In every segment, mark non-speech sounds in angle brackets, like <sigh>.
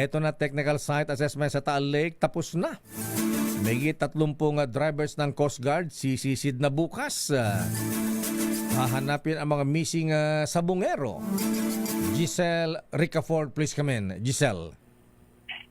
Eto na technical site assessment sa Taal Lake tapos na. May 30 uh, drivers ng Coast Guard sisisid na bukas. Ah, hahanapin ang mga missing uh, sabungero. Giselle Ricafort, please come in. Giselle.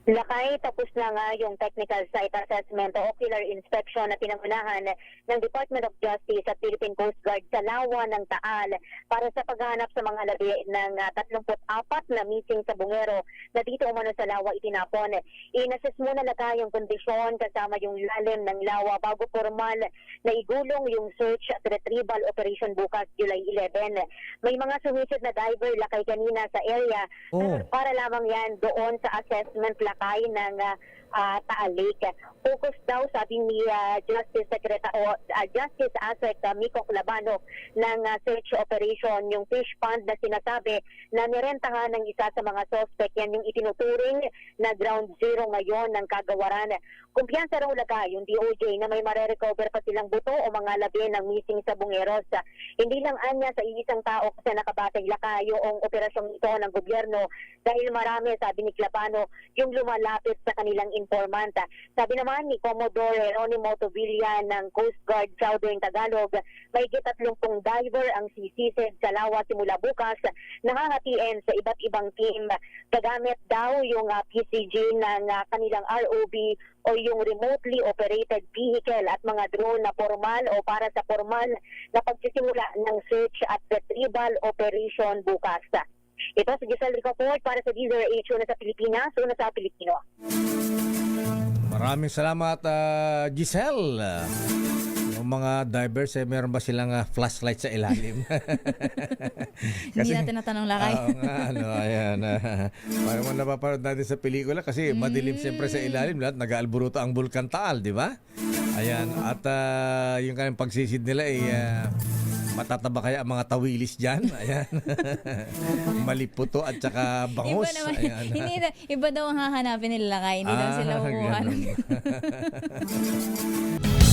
Lakay, tapos na nga yung technical site assessment o ocular inspection na pinangunahan ng Department of Justice at Philippine Coast Guard sa lawa ng Taal para sa paghanap sa mga labi ng ah, 34 na missing sa bungero na dito umano sa lawa itinapon. Inassess muna lakay yung kondisyon kasama yung lalim ng lawa bago formal na igulong yung search at retrieval operation bukas July 11. May mga sumisid na diver lakay kanina sa area Oh. para lamang yan doon sa assessment lakay ng uh, uh, Taal Lake. Focus daw sabi ni ah, Justice Secretary o ah, Justice Asek uh, Miko Labano ng ah, search operation yung fish pond na sinasabi na nirentahan ng isa sa mga suspect yan yung itinuturing na ground zero ngayon ng kagawaran. Kumpiyansa raw laga yung DOJ na may marerecover pa silang buto o mga labi ng missing sa bungeros. Hindi lang anya sa iisang tao kasi nakabatay lakayo ang operasyong ito ng gobyerno dahil marami, sabi ni Clapano, yung lumalapit sa kanilang informant. Sabi naman ni Commodore Ronnie Motovilla ng Coast Guard Southern Tagalog, may 30 diver ang sisisid sa lawa simula bukas, nakahatiin sa iba't ibang team. Gagamit daw yung ah, PCG ng ah, kanilang ROV o yung remotely operated vehicle at mga drone na formal o para sa formal na pagsisimula ng search at retrieval operation bukas. Ito si Giselle Ricafort para sa DZRH, una sa Pilipinas, una sa Pilipino. Maraming salamat, ah, Giselle. Yung mga divers, eh, meron ba silang ah, flashlight sa ilalim? <laughs> Hindi natin natanong lakay. Oo nga, ano, ayan. ah, parang mo napapanood natin sa pelikula kasi madilim siyempre sa ilalim lahat nag-aalburuto ang Bulkan Taal, di ba? Ayan, at ah, yung kanyang pagsisid nila ay ah, matataba kaya ang mga tawilis dyan. Ayan. <laughs> Maliputo at saka bangus. Iba naman, Ayan. hindi, na- iba daw ang hahanapin nila lakay. Hindi daw Ah, sila kukuha. ng- ganun. <laughs>